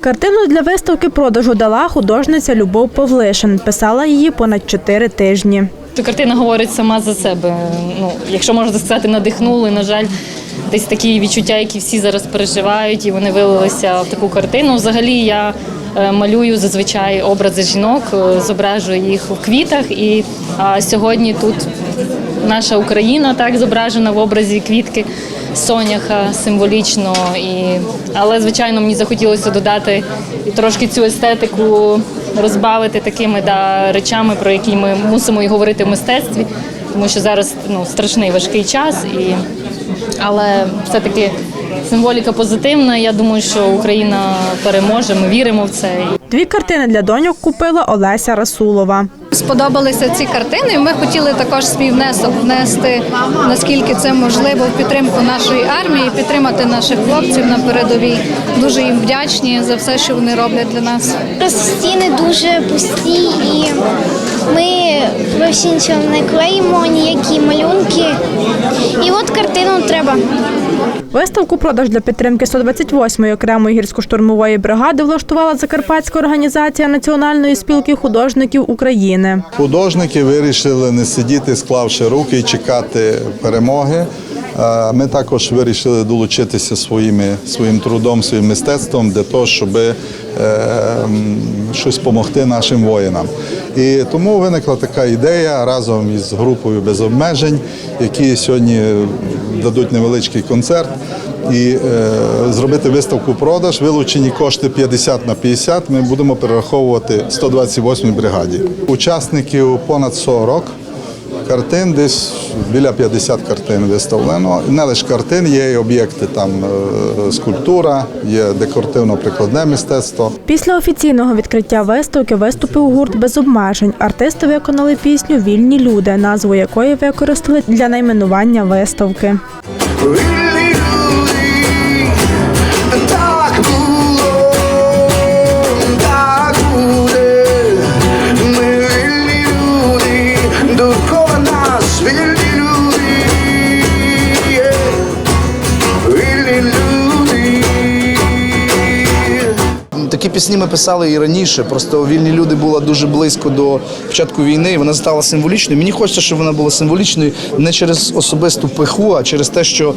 Картину для виставки продажу дала художниця Любов Павлишин. Писала її понад чотири тижні. Картина говорить сама за себе. Ну, якщо можна сказати, надихнули. На жаль, десь такі відчуття, які всі зараз переживають, і вони вилилися в таку картину. Взагалі я е, малюю зазвичай образи жінок, е, зображую їх у квітах. І сьогодні тут наша Україна так зображена в образі квітки соняха символічно. І, але звичайно мені захотілося додати і трошки цю естетику розбавити такими да, речами, про які ми мусимо і говорити в мистецтві, тому що зараз ну, страшний важкий час, і, але все-таки символіка позитивна. Я думаю, що Україна переможе. Ми віримо в це. Дві картини для доньок купила Олеся Расулова. Сподобалися ці картини. і Ми хотіли також свій внесок внести, наскільки це можливо, в підтримку нашої армії, підтримати наших хлопців на передовій. Дуже їм вдячні за все, що вони роблять для нас. Стіни дуже пусті, і ми взагалі нічого не клеїмо, ніякі малюнки. От картину треба. Виставку продаж для підтримки 128-ї окремої гірсько-штурмової бригади влаштувала Закарпатська організація Національної спілки художників України. Художники вирішили не сидіти, склавши руки і чекати перемоги. Ми також вирішили долучитися своїми, своїм трудом, своїм мистецтвом для того, щоб е, щось допомогти нашим воїнам. І тому виникла така ідея разом із групою без обмежень, які сьогодні дадуть невеличкий концерт. І е, зробити виставку продаж, вилучені кошти 50 на 50 ми будемо перераховувати 128 бригаді. Учасників понад 40 картин, десь біля 50 картин виставлено. Не лише картин, є і об'єкти там е, скульптура, є декоративно-прикладне мистецтво. Після офіційного відкриття виставки виступив гурт без обмежень. Артисти виконали пісню Вільні люди, назву якої використали для найменування виставки. Такі пісні ми писали і раніше. Просто вільні люди була дуже близько до початку війни. Вона стала символічною. Мені хочеться, щоб вона була символічною не через особисту пиху, а через те, що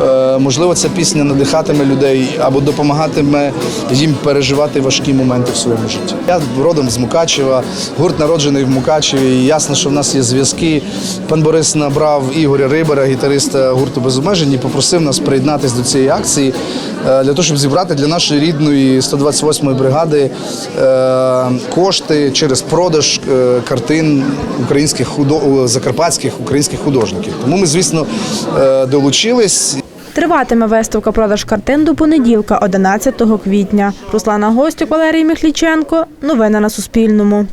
е, можливо ця пісня надихатиме людей або допомагатиме їм переживати важкі моменти в своєму житті. Я родом з Мукачева, гурт народжений в Мукачеві. і Ясно, що в нас є зв'язки. Пан Борис набрав Ігоря Рибера, гітариста гурту без обмежень, і попросив нас приєднатися до цієї акції е, для того, щоб зібрати для нашої рідної 128-ї бригади е, кошти через продаж е, картин українських худо... закарпатських українських художників. Тому ми, звісно, е, долучились. Триватиме виставка продаж картин до понеділка, 11 квітня. Руслана Гостюк, Валерій Міхліченко. Новини на Суспільному.